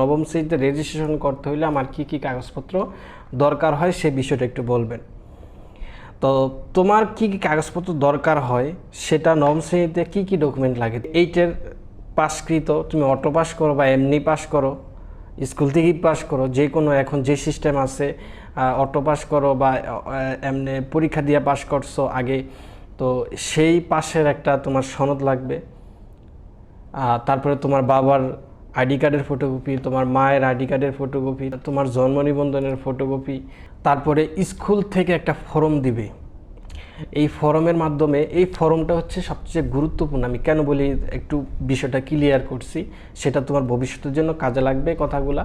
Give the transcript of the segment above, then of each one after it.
নবম শ্রেণীতে রেজিস্ট্রেশন করতে হইলে আমার কি কি কাগজপত্র দরকার হয় সে বিষয়টা একটু বলবেন। তো তোমার কি কি কাগজপত্র দরকার হয়, সেটা নবম শ্রেণীতে কি কি ডকুমেন্ট লাগে? এইটের পাসকৃত তুমি অটো পাস করো বা এমনি পাস করো স্কুল থেকেই পাস করো, যে কোনো এখন যে সিস্টেম আছে অটো পাস করো বা এমনি পরীক্ষা দিয়ে পাস করছ আগে, তো সেই পাশের একটা তোমার সনদ লাগবে। তারপরে তোমার বাবার আইডি কার্ডের ফটোকপি তোমার মায়ের আইডি কার্ডের ফটোকপি তোমার জন্ম নিবন্ধনের ফটোকপি তারপরে স্কুল থেকে একটা ফর্ম দিবে। এই ফর্মের মাধ্যমে, এই ফর্মটা হচ্ছে সবচেয়ে গুরুত্বপূর্ণ। আমি কেন বলি একটু বিষয়টা ক্লিয়ার করছি, সেটা তোমার ভবিষ্যতের জন্য কাজে লাগবে কথাগুলা।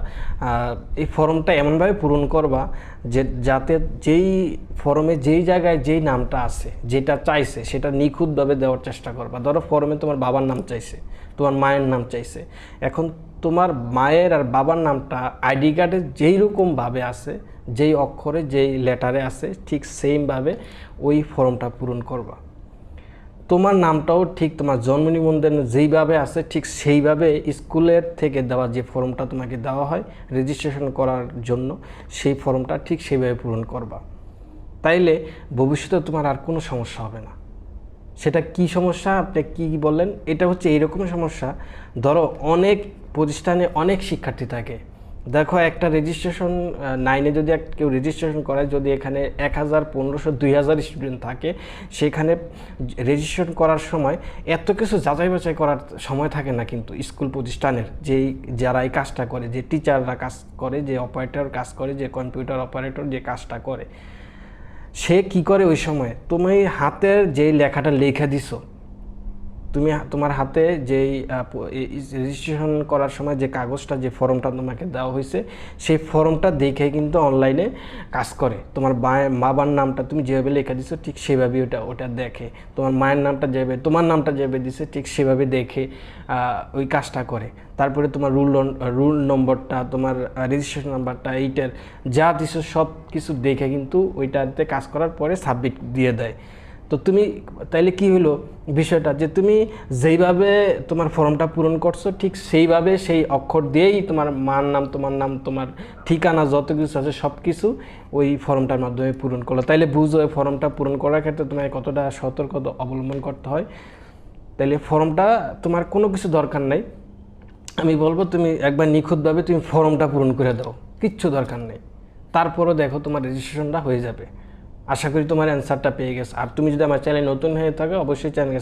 এই ফর্মটা এমনভাবে পূরণ করবা যে, যাতে যেই ফর্মে যেই জায়গায় যেই নামটা আছে, যেটা চাইছে, সেটা নিখুঁতভাবে দেওয়ার চেষ্টা করবা। ধরো ফর্মে তোমার বাবার নাম চাইছে, তোমার মায়ের নাম চাইছে। এখন তোমার মায়ের আর বাবার নামটা আইডি কার্ডে যেই রকমভাবে আছে, যেই অক্ষরে, যেই লেটারে আছে, ঠিক সেমভাবে ওই ফর্মটা পূরণ করবা। তোমার নামটাও ঠিক তোমার জন্ম নিবন্ধন যেইভাবে আছে, ঠিক সেইভাবে স্কুলের থেকে দেওয়া যে ফর্মটা তোমাকে দেওয়া হয় রেজিস্ট্রেশন করার জন্য, সেই ফর্মটা ঠিক সেইভাবে পূরণ করবা। তাইলে ভবিষ্যতে তোমার আর কোনো সমস্যা হবে না। সেটা কি সমস্যা? আপনি কি বললেন? এটা হচ্ছে এইরকম সমস্যা। ধরো অনেক প্রতিষ্ঠানে অনেক শিক্ষার্থী থাকে। দেখো একটা রেজিস্ট্রেশন নাইনে যদি এক- কেউ রেজিস্ট্রেশন করে যদি এখানে এক হাজার, পনেরোশো, দুই হাজার স্টুডেন্ট থাকে, সেখানে রেজিস্ট্রেশন করার সময় এত কিছু যাচাই বাছাই করার সময় থাকে না কিন্তু স্কুল প্রতিষ্ঠানের। যেই যারা এই কাজটা করে, যে টিচাররা কাজ করে, যে অপারেটর কাজ করে, যে কম্পিউটার অপারেটর যে কাজটা করে। সে কি করে ওই সময়? তুমি হাতের যে লেখাটা লেখা দিছো তুমি তোমার হাতে যেই রেজিস্ট্রেশন করার সময় যে কাগজটা, যে ফর্মটা তোমাকে দেওয়া হয়েছে, সেই ফর্মটা দেখে কিন্তু অনলাইনে কাজ করে। তোমার বাবার নামটা তুমি যেভাবে লেখা দিছো, ঠিক সেভাবে ওটা ওটা দেখে। তোমার মায়ের নামটা যেভাবে, তোমার নামটা যেভাবে দিছে, ঠিক সেভাবে দেখে ওই কাজটা করে। তারপরে তোমার রুল রুল নম্বরটা, তোমার রেজিস্ট্রেশন নাম্বারটা এইটার যা দিছো সব কিছু দেখে কিন্তু ওইটাতে কাজ করার পরে সাবমিট দিয়ে দেয়। তো তুমি তাইলে কি হলো বিষয়টা? যে তুমি যেইভাবে তোমার ফর্মটা পূরণ করছ, ঠিক সেইভাবে সেই অক্ষর দিয়েই তোমার মার নাম, তোমার নাম, তোমার ঠিকানা যত কিছু আছে সব কিছু ওই ফর্মটার মাধ্যমে পূরণ করল। তাইলে বুঝো ওই ফর্মটা পূরণ করার ক্ষেত্রে তোমায় কতটা সতর্কতা অবলম্বন করতে হয়। তাইলে ফর্মটা তোমার কোনো কিছু দরকার নাই। আমি বলব তুমি একবার নিখুঁতভাবে তুমি ফর্মটা পূরণ করে দাও, কিচ্ছু দরকার নেই। তারপরও দেখো তোমার রেজিস্ট্রেশনটা হয়ে যাবে। আশা করি তোমার অ্যান্সারটা পেয়ে গেছে। আর তুমি যদি আমার চ্যানেল নতুন হয়ে থাকো, অবশ্যই চ্যানেলকে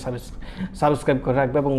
সাবস্ক্রাইব করে রাখবে এবং